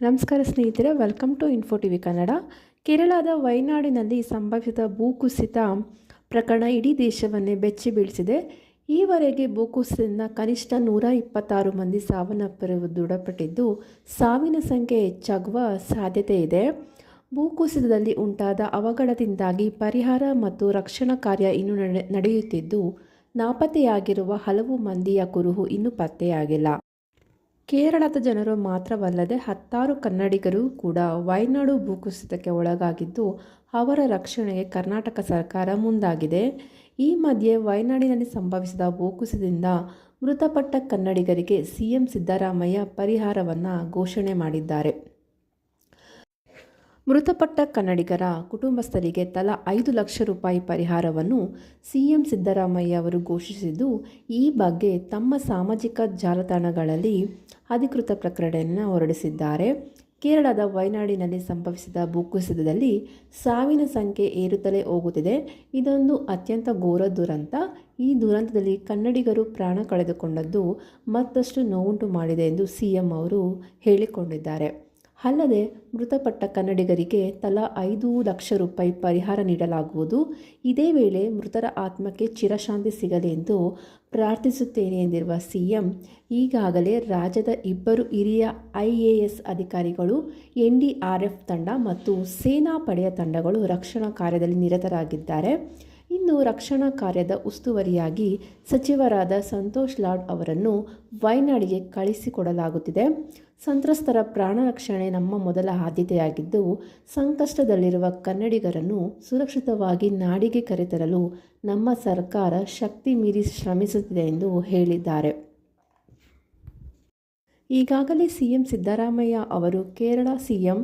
ನಮಸ್ಕಾರ ಸ್ನೇಹಿತರೆ welcome to info T V Kannada ಕೇರಳದ ವಯನಾಡಿನಲ್ಲಿ ಸಂಭವಿಸಿದ ಭೂಕುಸಿತ ಪ್ರಕರಣ ಇಡೀ ದೇಶವನ್ನೇ ಬೆಚ್ಚಿ ಬೀಳಿಸಿದೆ. ಈವರೆಗೆ ಭೂಕುಸಿತದಿಂದ ಕನಿಷ್ಠ ನೂರ ಇಪ್ಪತ್ತಾರು ಮಂದಿ ಸಾವನ್ನಪ್ಪಿರುವುದು ದೃಢಪಟ್ಟಿದ್ದು, ಸಾವಿನ ಸಂಖ್ಯೆ ಹೆಚ್ಚಾಗುವ ಸಾಧ್ಯತೆ ಇದೆ. ಭೂಕುಸಿತದಲ್ಲಿ ಉಂಟಾದ ಅವಘಡದಿಂದಾಗಿ ಪರಿಹಾರ ಮತ್ತು ರಕ್ಷಣಾ ಕಾರ್ಯ ಇನ್ನೂ ನಡೆ, ನಡೆಯುತ್ತಿದ್ದು, ನಾಪತ್ತೆಯಾಗಿರುವ ಹಲವು ಮಂದಿಯ ಕುರುಹು ಇನ್ನೂ ಪತ್ತೆಯಾಗಿಲ್ಲ. ಕೇರಳದ ಜನರು ಮಾತ್ರವಲ್ಲದೆ ಹತ್ತಾರು ಕನ್ನಡಿಗರು ಕೂಡ ವಯನಾಡು ಭೂಕುಸಿತಕ್ಕೆ ಒಳಗಾಗಿದ್ದು ಅವರ ರಕ್ಷಣೆಗೆ ಕರ್ನಾಟಕ ಸರ್ಕಾರ ಮುಂದಾಗಿದೆ. ಈ ಮಧ್ಯೆ ವಯನಾಡಿನಲ್ಲಿ ಸಂಭವಿಸಿದ ಭೂಕುಸಿತದಿಂದ ಮೃತಪಟ್ಟ ಕನ್ನಡಿಗರಿಗೆ ಸಿಎಂ ಸಿದ್ದರಾಮಯ್ಯ ಪರಿಹಾರವನ್ನು ಘೋಷಣೆ ಮಾಡಿದ್ದಾರೆ. ಮೃತಪಟ್ಟ ಕನ್ನಡಿಗರ ಕುಟುಂಬಸ್ಥರಿಗೆ ತಲಾ ಐದು ಲಕ್ಷ ರೂಪಾಯಿ ಪರಿಹಾರವನ್ನು ಸಿಎಂ ಸಿದ್ದರಾಮಯ್ಯ ಅವರು ಘೋಷಿಸಿದ್ದು, ಈ ಬಗ್ಗೆ ತಮ್ಮ ಸಾಮಾಜಿಕ ಜಾಲತಾಣಗಳಲ್ಲಿ ಅಧಿಕೃತ ಪ್ರಕಟಣೆಯನ್ನು ಹೊರಡಿಸಿದ್ದಾರೆ. ಕೇರಳದ ವಯನಾಡಿನಲ್ಲಿ ಸಂಭವಿಸಿದ ಭೂಕುಸಿತದಲ್ಲಿ ಸಾವಿನ ಸಂಖ್ಯೆ ಏರುತ್ತಲೇ ಹೋಗುತ್ತಿದೆ. ಇದೊಂದು ಅತ್ಯಂತ ಘೋರ ದುರಂತ. ಈ ದುರಂತದಲ್ಲಿ ಕನ್ನಡಿಗರು ಪ್ರಾಣ ಕಳೆದುಕೊಂಡದ್ದು ಮತ್ತಷ್ಟು ನೋವುಂಟು ಮಾಡಿದೆ ಎಂದು ಸಿಎಂ ಅವರು ಹೇಳಿಕೊಂಡಿದ್ದಾರೆ. ಅಲ್ಲದೆ ಮೃತಪಟ್ಟ ಕನ್ನಡಿಗರಿಗೆ ತಲಾ ಐದು ಲಕ್ಷ ರೂಪಾಯಿ ಪರಿಹಾರ ನೀಡಲಾಗುವುದು. ಇದೇ ವೇಳೆ ಮೃತರ ಆತ್ಮಕ್ಕೆ ಚಿರಶಾಂತಿ ಸಿಗಲಿ ಎಂದು ಪ್ರಾರ್ಥಿಸುತ್ತೇನೆ ಎಂದಿರುವ ಸಿಎಂ, ಈಗಾಗಲೇ ರಾಜ್ಯದ ಇಬ್ಬರು ಹಿರಿಯ ಐಎಎಸ್ ಅಧಿಕಾರಿಗಳು, ಎನ್ಡಿಆರ್ಎಫ್ ತಂಡ ಮತ್ತು ಸೇನಾ ಪಡೆಯ ತಂಡಗಳು ರಕ್ಷಣಾ ಕಾರ್ಯದಲ್ಲಿ ನಿರತರಾಗಿದ್ದಾರೆ. ಇನ್ನು ರಕ್ಷಣಾ ಕಾರ್ಯದ ಉಸ್ತುವಾರಿಯಾಗಿ ಸಚಿವರಾದ ಸಂತೋಷ್ ಲಾಡ್ ಅವರನ್ನು ವಯನಾಡಿಗೆ ಕಳಿಸಿಕೊಡಲಾಗುತ್ತಿದೆ. ಸಂತ್ರಸ್ತರ ಪ್ರಾಣ ರಕ್ಷಣೆ ನಮ್ಮ ಮೊದಲ ಆದ್ಯತೆಯಾಗಿದ್ದು, ಸಂಕಷ್ಟದಲ್ಲಿರುವ ಕನ್ನಡಿಗರನ್ನು ಸುರಕ್ಷಿತವಾಗಿ ನಾಡಿಗೆ ಕರೆತರಲು ನಮ್ಮ ಸರ್ಕಾರ ಶಕ್ತಿ ಮೀರಿ ಶ್ರಮಿಸುತ್ತಿದೆ ಎಂದು ಹೇಳಿದ್ದಾರೆ. ಈಗಾಗಲೇ ಸಿಎಂ ಸಿದ್ದರಾಮಯ್ಯ ಅವರು ಕೇರಳ ಸಿಎಂ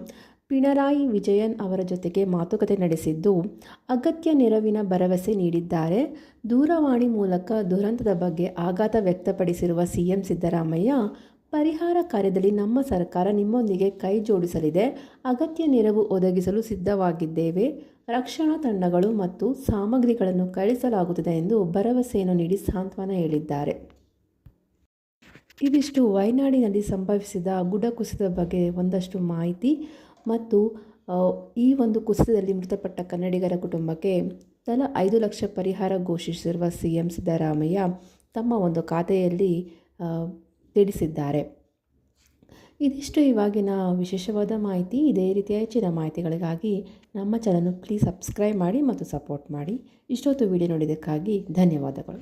ಪಿಣರಾಯಿ ವಿಜಯನ್ ಅವರ ಜೊತೆಗೆ ಮಾತುಕತೆ ನಡೆಸಿದ್ದು, ಅಗತ್ಯ ನೆರವಿನ ಭರವಸೆ ನೀಡಿದ್ದಾರೆ. ದೂರವಾಣಿ ಮೂಲಕ ದುರಂತದ ಬಗ್ಗೆ ಆಘಾತ ವ್ಯಕ್ತಪಡಿಸಿರುವ ಸಿಎಂ ಸಿದ್ದರಾಮಯ್ಯ ಪರಿಹಾರ ಕಾರ್ಯದಲ್ಲಿ ನಮ್ಮ ಸರ್ಕಾರ ನಿಮ್ಮೊಂದಿಗೆ ಕೈ ಜೋಡಿಸಲಿದೆ. ಅಗತ್ಯ ನೆರವು ಒದಗಿಸಲು ಸಿದ್ಧವಾಗಿದ್ದೇವೆ. ರಕ್ಷಣಾ ತಂಡಗಳು ಮತ್ತು ಸಾಮಗ್ರಿಗಳನ್ನು ಕಳಿಸಲಾಗುತ್ತದೆ ಎಂದು ಭರವಸೆಯನ್ನು ನೀಡಿ ಸಾಂತ್ವನ ಹೇಳಿದ್ದಾರೆ. ಇದಿಷ್ಟು ವಯನಾಡಿನಲ್ಲಿ ಸಂಭವಿಸಿದ ಗುಡ ಕುಸಿತದ ಬಗ್ಗೆ ಒಂದಷ್ಟು ಮಾಹಿತಿ ಮತ್ತು ಈ ಒಂದು ಕುಸಿತದಲ್ಲಿ ಮೃತಪಟ್ಟ ಕನ್ನಡಿಗರ ಕುಟುಂಬಕ್ಕೆ ತಲಾ ಐದು ಲಕ್ಷ ಪರಿಹಾರ ಘೋಷಿಸಿರುವ ಸಿ ಎಂ ಸಿದ್ದರಾಮಯ್ಯ ತಮ್ಮ ಒಂದು ಖಾತೆಯಲ್ಲಿ ತಿಳಿಸಿದ್ದಾರೆ. ಇದಿಷ್ಟು ಇವಾಗಿನ ವಿಶೇಷವಾದ ಮಾಹಿತಿ. ಇದೇ ರೀತಿಯ ಹೆಚ್ಚಿನ ಮಾಹಿತಿಗಳಿಗಾಗಿ ನಮ್ಮ ಚಾನಲ್ ಪ್ಲೀಸ್ ಸಬ್ಸ್ಕ್ರೈಬ್ ಮಾಡಿ ಮತ್ತು ಸಪೋರ್ಟ್ ಮಾಡಿ. ಇಷ್ಟೊತ್ತು ವಿಡಿಯೋ ನೋಡಿದ್ದಕ್ಕಾಗಿ ಧನ್ಯವಾದಗಳು.